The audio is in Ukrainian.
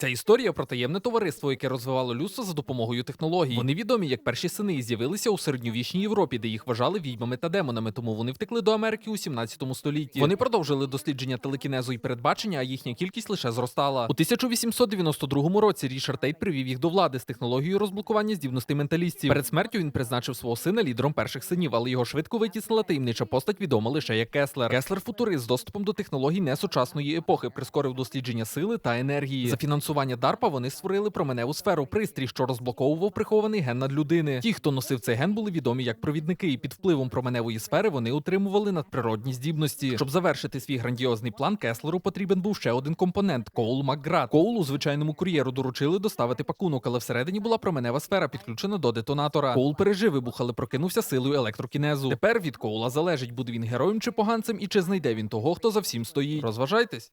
Ця історія про таємне товариство, яке розвивало людство за допомогою технологій. Вони відомі як перші сини і з'явилися у середньовічній Європі, де їх вважали відьмами та демонами, тому вони втекли до Америки у 17 столітті. Вони продовжили дослідження телекінезу і передбачення, а їхня кількість лише зростала. У 1892 році Рішард Тейт привів їх до влади з технологією розблокування здібностей менталістів. Перед смертю він призначив свого сина лідером перших синів, але його швидко витіснила таємнича постать, відома лише як Кеслер. Кеслер футурист з доступом до технологій несучасної епохи, прискорив дослідження сили та енергії. За фінансування DARPA вони створили променеву сферу, пристрій, що розблоковував прихований ген надлюдини. Ті, хто носив цей ген, були відомі як провідники, і під впливом променевої сфери вони отримували надприродні здібності. Щоб завершити свій грандіозний план, Кеслеру потрібен був ще один компонент Коул Макград. Коулу звичайному кур'єру доручили доставити пакунок, але всередині була променева сфера, підключена до детонатора. Коул пережив вибух, але прокинувся силою електрокінезу. Тепер від Коула залежить, буде він героєм чи поганцем, і чи знайде він того, хто за всім стоїть. Розважайтесь.